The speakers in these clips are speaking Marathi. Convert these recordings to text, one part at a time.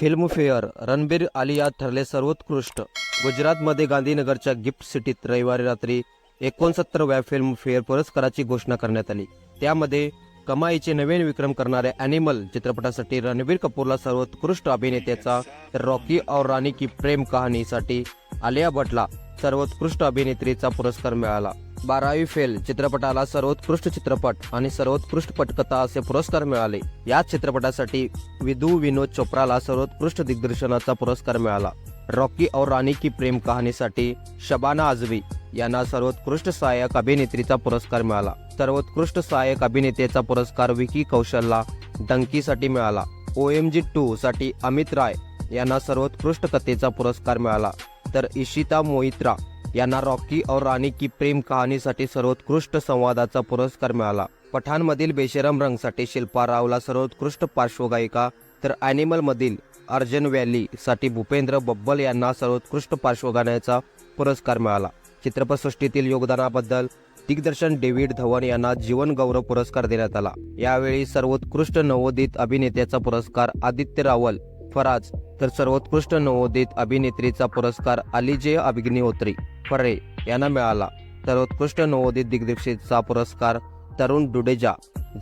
फिल्मफेअर रणबीर आलिया ठरले सर्वोत्कृष्ट. गुजरातमध्ये गांधीनगरच्या गिफ्ट सिटीत रविवारी रात्री एकोणसत्तरव्या फिल्मफेअर पुरस्काराची घोषणा करण्यात आली. त्यामध्ये कमाईचे नवीन विक्रम करणाऱ्या अॅनिमल चित्रपटासाठी रणबीर कपूरला सर्वोत्कृष्ट अभिनेत्याचा तर रॉकी और राणी की प्रेम कहाणीसाठी आलिया भटला सर्वोत्कृष्ट अभिनेत्रीचा पुरस्कार मिळाला. बारावी फेल चित्रपटाला सर्वोत्कृष्ट चित्रपट आणि सर्वोत्कृष्ट पटकथा असे पुरस्कार मिळाले. याच चित्रपटासाठी विदू विनोद चोप्राला सर्वोत्कृष्ट दिग्दर्शनाचा पुरस्कार मिळाला. रॉकी और राणी की प्रेम कहाणीसाठी शबाना आझमी यांना सर्वोत्कृष्ट सहाय्यक अभिनेत्रीचा पुरस्कार मिळाला. सर्वोत्कृष्ट सहाय्यक अभिनेत्याचा पुरस्कार विकी कौशलला डंकीसाठी मिळाला. ओ एम जी टू साठी अमित राय यांना सर्वोत्कृष्ट कथेचा पुरस्कार मिळाला. तर इशिता मोहित्रा यांना रॉकी और राणी की प्रेम कहाणीसाठी सर्वोत्कृष्ट संवादाचा पुरस्कार मिळाला. पठाणमधील बेशरम रंगसाठी शिल्पा रावला सर्वोत्कृष्ट पार्श्वगायिका तर ॲनिमलमधील अर्जन व्हॅली साठी भूपेंद्र बब्बल यांना सर्वोत्कृष्ट पार्श्वगाण्याचा पुरस्कार मिळाला. चित्रपटसृष्टीतील योगदानाबद्दल दिग्दर्शन डेव्हिड धवन यांना जीवन गौरव पुरस्कार देण्यात आला. यावेळी सर्वोत्कृष्ट नवोदित अभिनेत्याचा पुरस्कार आदित्य रावल फराज तर सर्वोत्कृष्ट नवोदित अभिनेत्रीचा पुरस्कार अलिजे अभिग्निहोत्री फरे यांना मिळाला. सर्वोत्कृष्ट नवोदित दिग्दर्शितचा पुरस्कार तरुण डुडेजा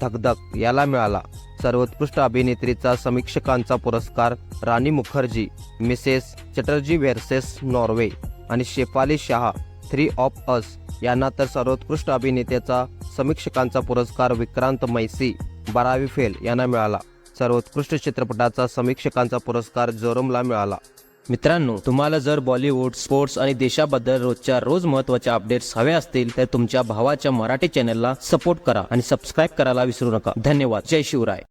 धकधक याला मिळाला. सर्वोत्कृष्ट अभिनेत्रीचा समीक्षकांचा पुरस्कार Rani Mukherjee Mrs Chatterjee versus Norway आणि Shefali Shah three of us यांना तर सर्वोत्कृष्ट अभिनेत्याचा समीक्षकांचा पुरस्कार विक्रांत मैसी बारावी फेल यांना मिळाला. सर्वोत्कृष्ट चित्रपटाचा समीक्षकांचा पुरस्कार जोरमला मिळाला. मित्रांनो तुम्हाला जर बॉलिवूड स्पोर्ट्स आणि देशाबद्दल रोजच्या रोज महत्त्वाच्या अपडेट्स हवे असतील तर तुमच्या भावाच्या मराठी चॅनलला सपोर्ट करा आणि सबस्क्राईब करायला विसरू नका. धन्यवाद. जय शिवराय.